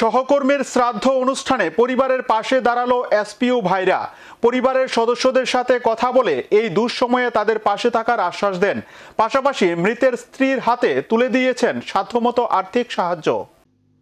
সহকর্মীর শ্রাদ্ধ অনুষ্ঠানে পরিবারের পাশে দাঁড়াল এসপিও ভাইরা। পরিবারের সদস্যদের সাথে কথা বলে এই দুঃসময়ে তাদের পাশে থাকার আশ্বাস দেন। পাশাপাশি মৃতের স্ত্রীর হাতে তুলে দিয়েছেন সাধ্যমতো আর্থিক সাহায্য।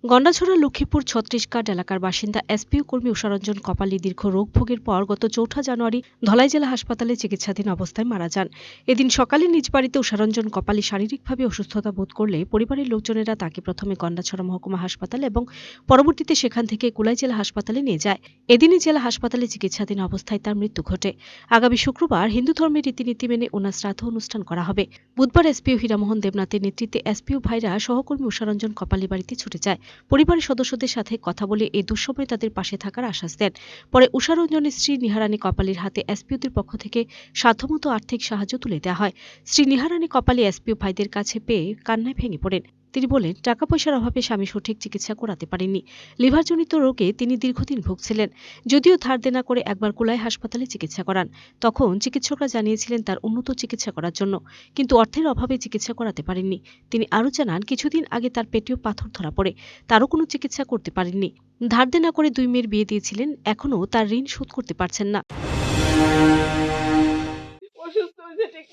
গন্ডাছড়া, লক্ষ্মীপুর ছত্রিশকাট এলাকার বাসিন্দা এসপিও কর্মী উষারঞ্জন কপালি দীর্ঘ রোগ ভোগের পর গত চৌঠা জানুয়ারি ধলাই জেলা হাসপাতালে চিকিৎসাধীন অবস্থায় মারা যান। এদিন সকালে নিজ বাড়িতে উষারঞ্জন কপালি শারীরিকভাবে অসুস্থতা বোধ করলে পরিবারের লোকজনেরা তাকে প্রথমে গন্ডাছড়া মহকুমা হাসপাতাল এবং পরবর্তীতে সেখান থেকে কুলাই জেলা হাসপাতালে নিয়ে যায়। এদিনই জেলা হাসপাতালে চিকিৎসাধীন অবস্থায় তার মৃত্যু ঘটে। আগামী শুক্রবার হিন্দু ধর্মের রীতিনীতি মেনে ওনার শ্রাদ্ধ অনুষ্ঠান করা হবে। বুধবার এসপিও হীরামোহন দেবনাথের নেতৃত্বে এসপিও ভাইরা সহকর্মী উষারঞ্জন কপালি বাড়িতে ছুটে যায়। পরিবারের সদস্যদের সাথে কথা বলে এই দুঃসময়ে তাদের পাশে থাকার আশ্বাস দেন। পরে উষারঞ্জনের স্ত্রী নিহারানী কপালির হাতে এসপিওদের পক্ষ থেকে সাধ্যমতো আর্থিক সাহায্য তুলে দেওয়া হয়। শ্রী নিহারানী কপালি এসপিও ভাইদের কাছে পেয়ে কান্নায় ভেঙে পড়েন। তিনি বলেন টাকা পয়সার অভাবে স্বামী সঠিক চিকিৎসা করাতে পারেননি। লিভারজনিত রোগে তিনি দীর্ঘদিন ভুগছিলেন। যদিও ধার দেনা করে একবার কুলাই হাসপাতালে চিকিৎসা করান, তখন চিকিৎসকরা জানিয়েছিলেন তার উন্নত চিকিৎসা করার জন্য, কিন্তু অর্থের অভাবে চিকিৎসা করাতে পারেননি। তিনি আরও জানান, কিছুদিন আগে তার পেটেও পাথর ধরা পড়ে। তারও কোনো চিকিৎসা করতে পারেননি। ধার দেনা করে দুই মেয়ের বিয়ে দিয়েছিলেন, এখনও তার ঋণ শোধ করতে পারছেন না।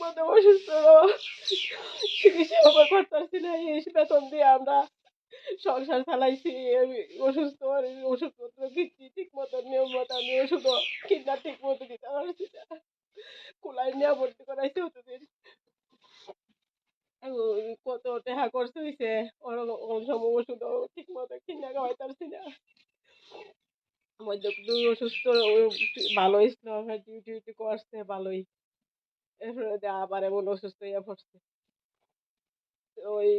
মতো অসুস্থ চিকিৎসা আমার করতেছি না এই বেতন দিয়ে আমরা সংসার চালাইছি? অসুস্থ ওষুধপত্র কিনছি ঠিক মতো নিয়ম মতো আমি ওষুধ কিনা ঠিক মতো দিতে পারছি না। কুলাই নিয়ে ভর্তি করাইছে অতদিন কত টাকা খরচ হয়েছে অনেক সময় ওষুধ ঠিক মতো কিনা খাওয়াই পারছি না। মধ্যে অসুস্থ, ও ভালো হয়েছিল ডিউটি উটি করছে, ভালোই। এরপরে আবার এমন অসুস্থ হয়ে পড়ছে। ওই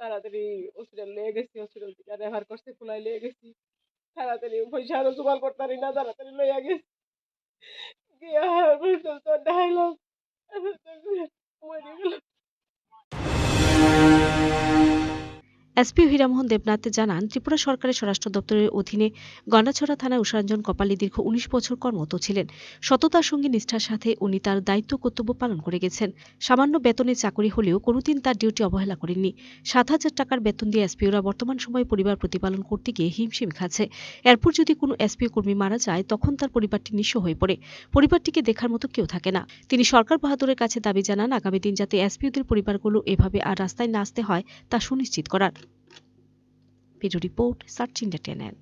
তাড়াতাড়ি হসপিটাল নিয়ে গেছি হসপিটাল থেকে রেফার করছে, খোলায় নিয়ে গেছি। তাড়াতাড়ি পয়সা আরও জোগাড় করতে পারি না, তাড়াতাড়ি লইয়া গেছি। গিয়া হসপিটাল তো দেখাইলাম। মরে এসপিও হীরামোহন দেবনাথ জানান, ত্রিপুরা সরকারের স্বরাষ্ট্র দপ্তরের অধীনে গন্ডাছড়া থানায় উষারঞ্জন কপালি দীর্ঘ উনিশ বছর কর্মরত ছিলেন। সততার সঙ্গে নিষ্ঠার সাথে উনি তার দায়িত্ব কর্তব্য পালন করে গেছেন। সামান্য বেতনে চাকরি হলেও কোনোদিন তার ডিউটি অবহেলা করেননি। সাত হাজার টাকার বেতন দিয়ে এসপিওরা বর্তমান সময়ে পরিবার প্রতিপালন করতে গিয়ে হিমশিম খাচ্ছে। এরপর যদি কোনো এসপিও কর্মী মারা যায়, তখন তার পরিবারটি নিঃস্ব হয়ে পড়ে। পরিবারটিকে দেখার মতো কেউ থাকে না। তিনি সরকার বাহাদুরের কাছে দাবি জানান, আগামী দিন যাতে এসপিওদের পরিবারগুলো এভাবে আর রাস্তায় না আসতে হয়, তা সুনিশ্চিত করার। Bureau report search India channel